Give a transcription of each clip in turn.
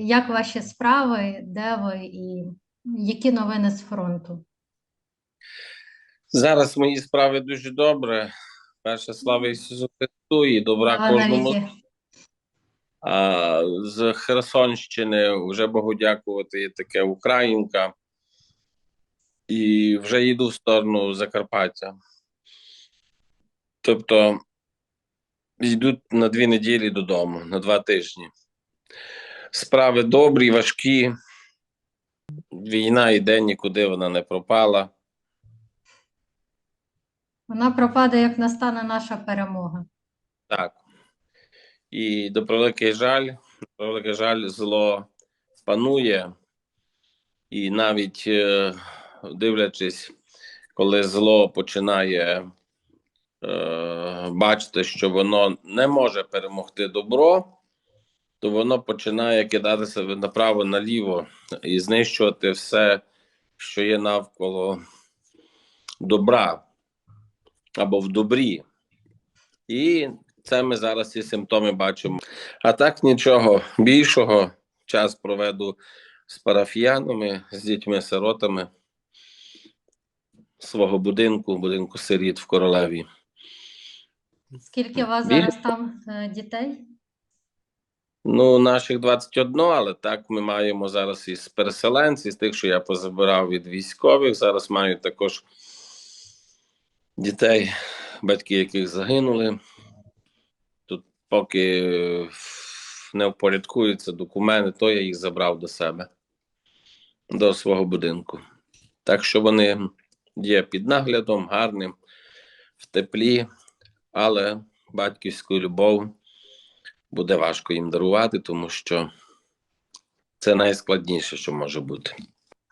Як ваші справи, де ви і які новини з фронту? Зараз мої справи дуже добре. Перше, слава Ісусу Христу і добра Слава кожному. А, з Херсонщини вже Богу дякувати, є таке Українка. І вже йду в сторону Закарпаття. Тобто йдуть на дві неділі додому, на два тижні. Справи добрі, важкі. Війна йде, нікуди вона не пропала. Вона пропаде, як настане наша перемога. Так. І до превеликий жаль, до превеликий жаль, зло панує. І навіть е, дивлячись, коли зло починає е, бачити, що воно не може перемогти добро, то воно починає кидатися направо наліво і знищувати все, що є навколо добра або в добрі. І це ми зараз ці симптоми бачимо. А так нічого більшого. Час проведу з парафіянами, з дітьми-сиротами свого будинку, будинку сиріт в королеві. Скільки у вас Біль- зараз там е, дітей? Ну, наших 21, але так ми маємо зараз із переселенців, з тих, що я позабирав від військових. Зараз маю також дітей, батьки яких загинули. Тут поки не впорядкуються документи, то я їх забрав до себе, до свого будинку. Так що вони є під наглядом, гарним, в теплі, але батьківську любов буде важко їм дарувати, тому що це найскладніше, що може бути.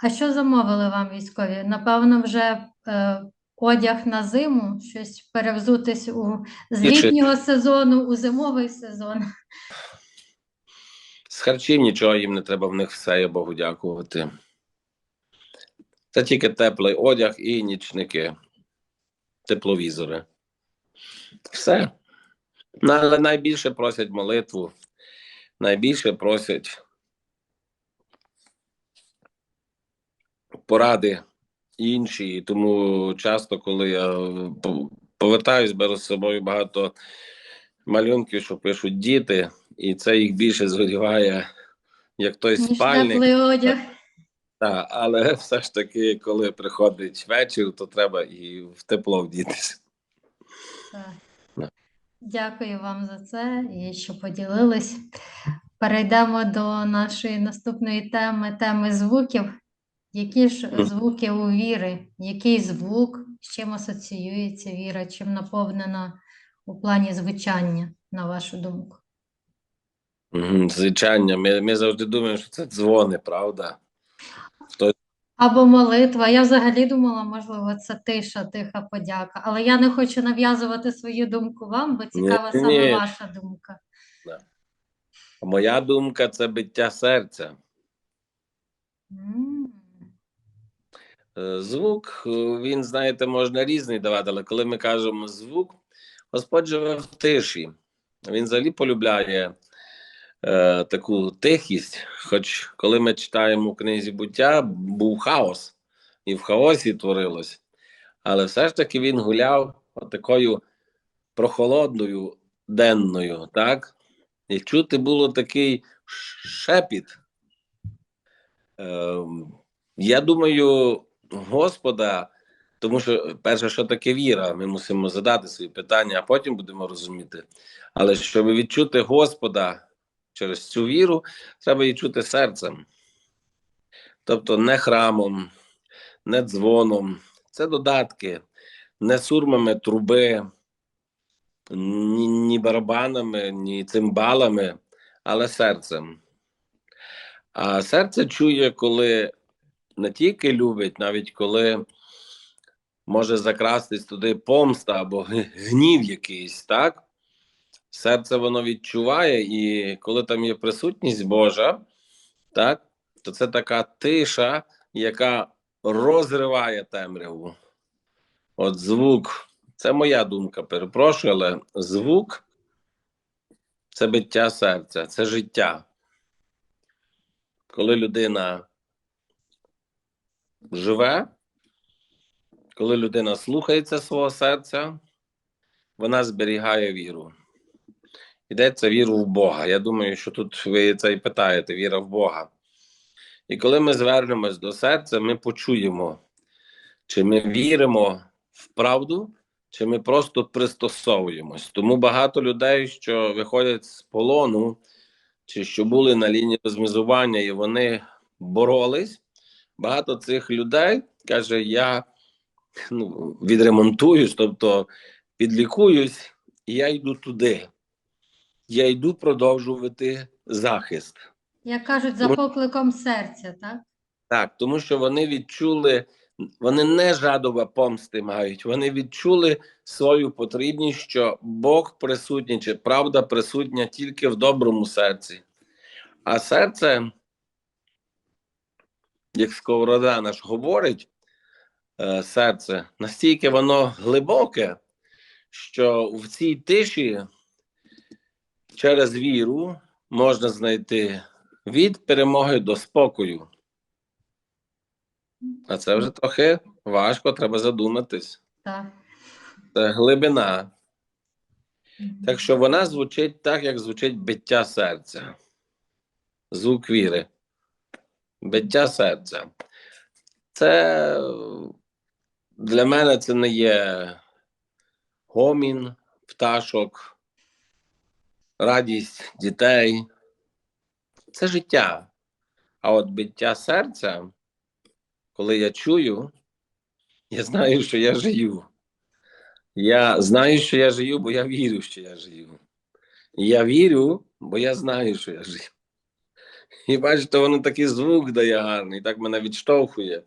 А що замовили вам військові? Напевно, вже е, одяг на зиму, щось перевзутись у з літнього сезону у зимовий сезон. З харчів нічого їм не треба, в них все, я Богу дякувати. Це тільки теплий одяг і нічники, тепловізори. Все. Ну, Але найбільше просять молитву, найбільше просять поради інші. І Тому часто, коли я повертаюсь, беру з собою багато малюнків, що пишуть діти, і це їх більше згодіває, як той Ніж спальник. одяг. Так, але все ж таки, коли приходить вечір, то треба і в тепло вдітися. Так. Дякую вам за це і що поділились. Перейдемо до нашої наступної теми, теми звуків. Які ж звуки у віри? Який звук, з чим асоціюється віра, чим наповнена у плані звучання, на вашу думку? Звичайно, ми, ми завжди думаємо, що це дзвони, правда? Або молитва. Я взагалі думала, можливо, це тиша, тиха подяка. Але я не хочу нав'язувати свою думку вам, бо цікава Ні, саме ні. ваша думка. А Моя думка це биття серця. Е, Звук, е, він, знаєте, можна різний давати, але коли ми кажемо звук, Господь живе в тиші. Він взагалі полюбляє е, таку тихість. Хоч коли ми читаємо у книзі буття, був хаос, і в хаосі творилось. Але все ж таки він гуляв такою прохолодною денною, так? І чути було такий шепіт. Ем, я думаю, Господа, тому що перше, що таке віра, ми мусимо задати свої питання, а потім будемо розуміти. Але щоб відчути Господа через цю віру, треба її чути серцем. Тобто не храмом, не дзвоном, це додатки, не сурмами труби, ні, ні барабанами, ні цимбалами, але серцем. А серце чує, коли не тільки любить, навіть коли може закрастись туди помста або гнів якийсь, так? Серце воно відчуває, і коли там є присутність Божа, так, то це така тиша, яка розриває темряву. От звук, це моя думка, перепрошую, але звук це биття серця, це життя. коли людина живе, коли людина слухається свого серця, вона зберігає віру. Йдеться віру в Бога. Я думаю, що тут ви це і питаєте: віра в Бога. І коли ми звернемось до серця, ми почуємо, чи ми віримо в правду, чи ми просто пристосовуємось. Тому багато людей, що виходять з полону, чи що були на лінії розмізування, і вони боролись. Багато цих людей каже: я ну, відремонтуюсь, тобто підлікуюсь, і я йду туди. Я йду продовжувати захист. Як кажуть, за покликом серця, так? Так, тому що вони відчули, вони не жадоба помсти мають, вони відчули свою потрібність, що Бог присутній, чи правда присутня тільки в доброму серці. А серце, як сковорода наш говорить, е, серце, настільки воно глибоке, що в цій тиші через віру можна знайти від перемоги до спокою. А це вже трохи важко, треба задуматись. Так. Це глибина. Так що вона звучить так, як звучить биття серця. Звук віри. Биття серця. Це для мене це не є гомін, пташок, радість дітей. Це життя. А от биття серця, коли я чую, я знаю, що я живу. Я знаю, що я живу, бо я вірю, що я. І я вірю, бо я знаю, що я живу. І бачите, воно такий звук дає гарний, так мене відштовхує.